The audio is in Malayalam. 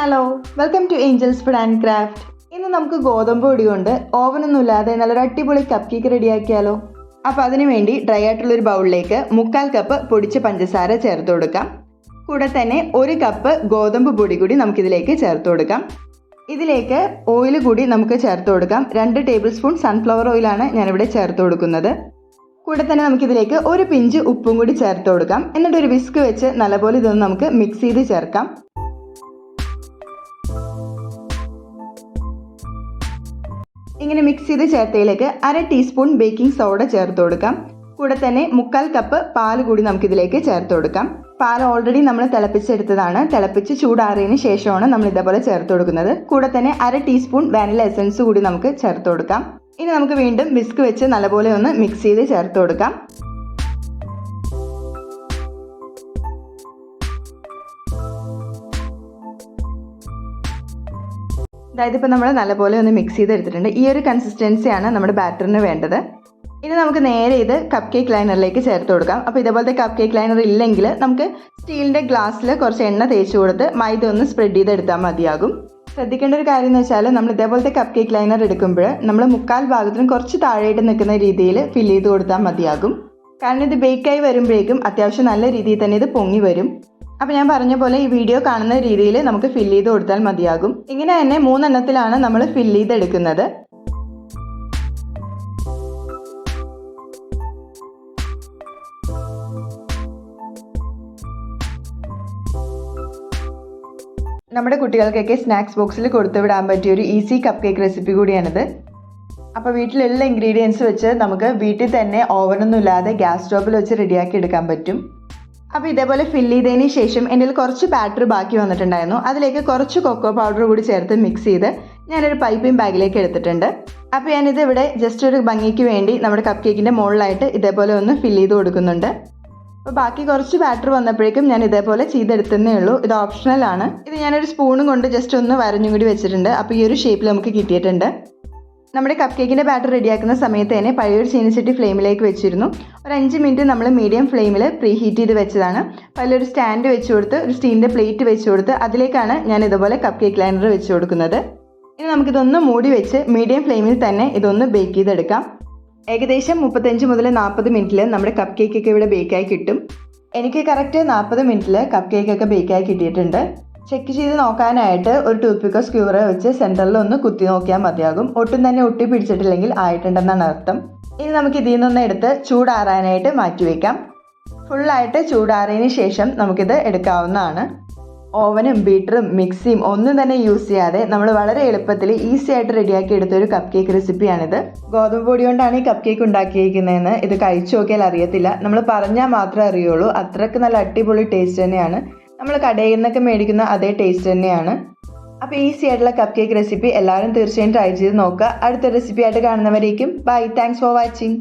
Hello welcome to angels food and craft ഇന്ന് നമുക്ക് ഗോതമ്പ് പൊടി കൊണ്ട് ഓവനൊന്നും ഇല്ലാതെ നല്ലൊരു അടിപൊളി കപ്പ് കേക്ക് റെഡിയാക്കിയാലോ. അപ്പോൾ അതിനു വേണ്ടി ഡ്രൈ ആയിട്ടുള്ള ഒരു ബൗളിലേക്ക് മുക്കാൽ കപ്പ് പൊടിച്ച പഞ്ചസാര ചേർത്ത് കൊടുക്കാം. കൂടെ തന്നെ ഒരു കപ്പ് ഗോതമ്പ് പൊടി കൂടി നമുക്കിതിലേക്ക് ചേർത്ത് കൊടുക്കാം. ഇതിലേക്ക് ഓയിൽ കൂടി നമുക്ക് ചേർത്ത് കൊടുക്കാം. രണ്ട് ടേബിൾ സ്പൂൺ സൺഫ്ലവർ ഓയിലാണ് ഞാനിവിടെ ചേർത്ത് കൊടുക്കുന്നത്. കൂടെ തന്നെ നമുക്കിതിലേക്ക് ഒരു പിഞ്ച് ഉപ്പും കൂടി ചേർത്ത് കൊടുക്കാം. എന്നിട്ട് ഒരു വിസ്ക് വെച്ച് നല്ലപോലെ ഇതൊന്ന് നമുക്ക് മിക്സ് ചെയ്ത് ചേർക്കാം. ഇങ്ങനെ മിക്സ് ചെയ്ത് ചേർത്തയിലേക്ക് അര ടീസ്പൂൺ ബേക്കിംഗ് സോഡ ചേർത്ത് കൊടുക്കാം. കൂടെ തന്നെ മുക്കാൽ കപ്പ് പാൽ കൂടി നമുക്കിതിലേക്ക് ചേർത്ത് കൊടുക്കാം. പാൽ ഓൾറെഡി നമ്മൾ തിളപ്പിച്ചെടുത്തതാണ്. തിളപ്പിച്ച് ചൂടാറിയതിന് ശേഷമാണ് നമ്മൾ ഇതേപോലെ ചേർത്ത് കൊടുക്കുന്നത്. കൂടെ തന്നെ അര ടീസ്പൂൺ വാനില എസൻസ് കൂടി നമുക്ക് ചേർത്ത് കൊടുക്കാം. ഇനി നമുക്ക് വീണ്ടും വിസ്ക് വെച്ച് നല്ലപോലെ ഒന്ന് മിക്സ് ചെയ്ത് ചേർത്ത് കൊടുക്കാം. അതായത് ഇപ്പോൾ നമ്മൾ നല്ലപോലെ ഒന്ന് മിക്സ് ചെയ്തെടുത്തിട്ടുണ്ട്. ഈ ഒരു കൺസിസ്റ്റൻസിയാണ് നമ്മുടെ ബാറ്ററിന് വേണ്ടത്. ഇനി നമുക്ക് നേരെ ഇത് കപ്പ് കേക്ക് ലൈനറിലേക്ക് ചേർത്ത് കൊടുക്കാം. അപ്പോൾ ഇതേപോലത്തെ കപ്പ് കേക്ക് ലൈനർ ഇല്ലെങ്കിൽ നമുക്ക് സ്റ്റീലിന്റെ ഗ്ലാസ്സിൽ കുറച്ച് എണ്ണ തേച്ച് കൊടുത്ത് മൈദ ഒന്ന് സ്പ്രെഡ് ചെയ്തെടുത്താൽ മതിയാകും. ശ്രദ്ധിക്കേണ്ട ഒരു കാര്യം എന്ന് വെച്ചാൽ നമ്മൾ ഇതേപോലത്തെ കപ്പ് കേക്ക് ലൈനർ എടുക്കുമ്പോൾ നമ്മൾ മുക്കാൽ ഭാഗത്തിന് കുറച്ച് താഴെയായിട്ട് നിൽക്കുന്ന രീതിയിൽ ഫില്ല് ചെയ്ത് കൊടുത്താൽ മതിയാകും. കാരണം ഇത് ബേക്കായി വരുമ്പോഴേക്കും അത്യാവശ്യം നല്ല രീതിയിൽ തന്നെ ഇത് പൊങ്ങി വരും. അപ്പോൾ ഞാൻ പറഞ്ഞ പോലെ ഈ വീഡിയോ കാണുന്ന രീതിയിൽ നമുക്ക് ഫില്ല് ചെയ്ത് കൊടുത്താൽ മതിയാകും. ഇങ്ങനെ തന്നെ മൂന്നെണ്ണത്തിലാണ് നമ്മൾ ഫില്ല് ചെയ്തെടുക്കുന്നത്. നമ്മുടെ കുട്ടികൾക്കൊക്കെ സ്നാക്സ് ബോക്സിൽ കൊടുത്തു വിടാൻ പറ്റിയ ഒരു ഈസി കപ്പ് കേക്ക് റെസിപ്പി കൂടിയാണിത്. അപ്പോൾ വീട്ടിലുള്ള ഇൻഗ്രീഡിയൻസ് വെച്ച് നമുക്ക് വീട്ടിൽ തന്നെ ഓവനൊന്നും ഇല്ലാതെ ഗ്യാസ് സ്റ്റോപ്പിൽ വെച്ച് റെഡിയാക്കി എടുക്കാൻ പറ്റും. അപ്പോൾ ഇതേപോലെ ഫില്ല് ചെയ്തതിന് ശേഷം എന്റെ കുറച്ച് ബാറ്റർ ബാക്കി വന്നിട്ടുണ്ടായിരുന്നു. അതിലേക്ക് കുറച്ച് കൊക്കോ പൗഡർ കൂടി ചേർത്ത് മിക്സ് ചെയ്ത് ഞാനൊരു പൈപ്പിംഗ് ബാഗിലേക്ക് എടുത്തിട്ടുണ്ട്. അപ്പോൾ ഞാനിത് ഇവിടെ ജസ്റ്റ് ഒരു ഭംഗിക്ക് വേണ്ടി നമ്മുടെ കപ്പ് കേക്കിന്റെ മുകളിലായിട്ട് ഇതേപോലെ ഒന്ന് ഫില്ല് ചെയ്ത് കൊടുക്കുന്നുണ്ട്. അപ്പോൾ ബാക്കി കുറച്ച് ബാറ്റർ വന്നപ്പോഴേക്കും ഞാൻ ഇതേപോലെ ചെയ്തെടുത്തതേ ഉള്ളൂ. ഇത് ഓപ്ഷണലാണ് ഇത് ഞാനൊരു സ്പൂണും കൊണ്ട് ജസ്റ്റ് ഒന്ന് വരഞ്ഞും കൂടി വെച്ചിട്ടുണ്ട്. അപ്പോൾ ഈ ഒരു ഷേപ്പിൽ നമുക്ക് കിട്ടിയിട്ടുണ്ട്. നമ്മുടെ കപ്പ് കേക്കിന്റെ ബാറ്റർ റെഡിയാക്കുന്ന സമയത്ത് തന്നെ പഴയൊരു ചീനിച്ചട്ടി ഫ്ലെയിമിലേക്ക് വെച്ചിരുന്നു. ഒരു അഞ്ച് മിനിറ്റ് നമ്മൾ മീഡിയം ഫ്ലെയിമിൽ പ്രീ ഹീറ്റ് ചെയ്ത് വെച്ചതാണ്. അതിലൊരു സ്റ്റാൻഡ് വെച്ച് കൊടുത്ത് ഒരു സ്റ്റീലിന്റെ പ്ലേറ്റ് വെച്ച് കൊടുത്ത് അതിലേക്കാണ് ഞാൻ ഇതുപോലെ കപ്പ് കേക്ക് ലൈനർ വെച്ച് കൊടുക്കുന്നത്. ഇനി നമുക്കിതൊന്ന് മൂടി വെച്ച് മീഡിയം ഫ്ലെയിമിൽ തന്നെ ഇതൊന്ന് ബേക്ക് ചെയ്തെടുക്കാം. ഏകദേശം മുപ്പത്തഞ്ച് മുതൽ നാൽപ്പത് മിനിറ്റിൽ നമ്മുടെ കപ്പ് കേക്കൊക്കെ ഇവിടെ ബേക്കായി കിട്ടും. എനിക്ക് കറക്റ്റ് നാൽപ്പത് മിനിറ്റിൽ കപ്പ് കേക്കൊക്കെ ബേക്കായി കിട്ടിയിട്ടുണ്ട്. ചെക്ക് ചെയ്ത് നോക്കാനായിട്ട് ഒരു ടൂത്ത് പിക്കോ സ്ക്യൂറോ വെച്ച് സെന്ററിൽ ഒന്ന് കുത്തി നോക്കിയാൽ മതിയാകും. ഒട്ടും തന്നെ ഒട്ടി പിടിച്ചിട്ടില്ലെങ്കിൽ ആയിട്ടുണ്ടെന്നാണ് അർത്ഥം. ഇനി നമുക്ക് ഇതിൽ നിന്നൊന്ന് എടുത്ത് ചൂടാറാനായിട്ട് മാറ്റി വയ്ക്കാം ഫുള്ളായിട്ട് ചൂടാറിയതിന് ശേഷം നമുക്കിത് എടുക്കാവുന്നതാണ്. ഓവനും ബീറ്ററും മിക്സിയും ഒന്നും തന്നെ യൂസ് ചെയ്യാതെ നമ്മൾ വളരെ എളുപ്പത്തിൽ ഈസി ആയിട്ട് റെഡിയാക്കി എടുത്ത ഒരു കപ്പ് കേക്ക് റെസിപ്പിയാണിത് ഗോതമ്പ് പൊടി കൊണ്ടാണ് ഈ കപ്പ് കേക്ക് ഉണ്ടാക്കിയിരിക്കുന്നതെന്ന് ഇത് കഴിച്ചു നോക്കിയാൽ അറിയത്തില്ല. നമ്മൾ പറഞ്ഞാൽ മാത്രമേ അറിയുള്ളൂ. അത്രയ്ക്ക് നല്ല അടിപൊളി ടേസ്റ്റ് തന്നെയാണ്. നമ്മൾ കടയിൽ നിന്നൊക്കെ മേടിക്കുന്ന അതേ ടേസ്റ്റ് തന്നെയാണ്. അപ്പോൾ ഈസി ആയിട്ടുള്ള കപ്പ് കേക്ക് റെസിപ്പി എല്ലാവരും തീർച്ചയായും ട്രൈ ചെയ്ത് നോക്കുക. അടുത്ത റെസിപ്പി ആയിട്ട് കാണുന്നവരേക്കും. Bye thanks for watching